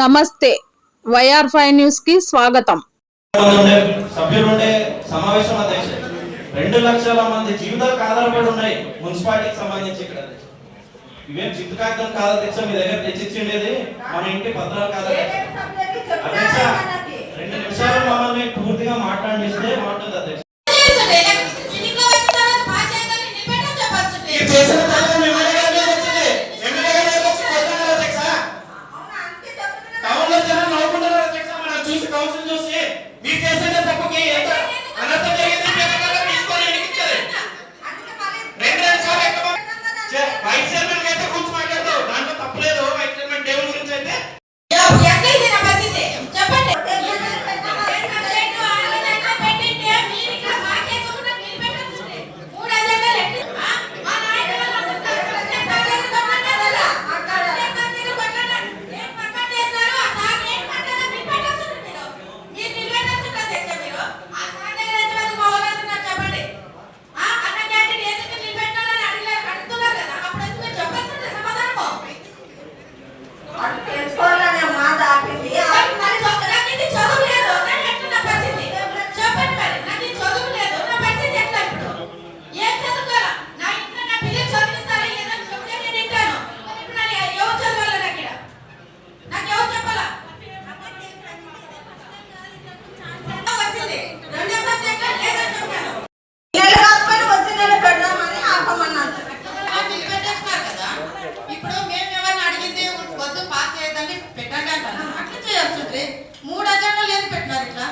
నమస్తే. YR five న్యూస్కి స్వాగతం సమావేశం అధ్యక్ష రెండు లక్షల మంది జీవితాలకు ఆధారపడి ఉన్నాయి మున్సిపాలిటీకి సంబంధించి ఇక్కడ. ఇవేం చిత్తు కాగితం కాదు అధ్యక్ష మీ దగ్గర తెచ్చిచ్చిండేది మన ఇంటి పత్రాలు కాదు అధ్యక్ష. రెండు నిమిషాలు మమ్మల్ని పూర్తిగా మాట్లాడిస్తే బాగుంటుంది అధ్యక్ష పరిస్థితులు చూసి మీరు చేసిన తప్పుకి ఎంత జరిగింది? మూడు అజెండాలు ఎందుకు పెట్టినారు ఇట్లా?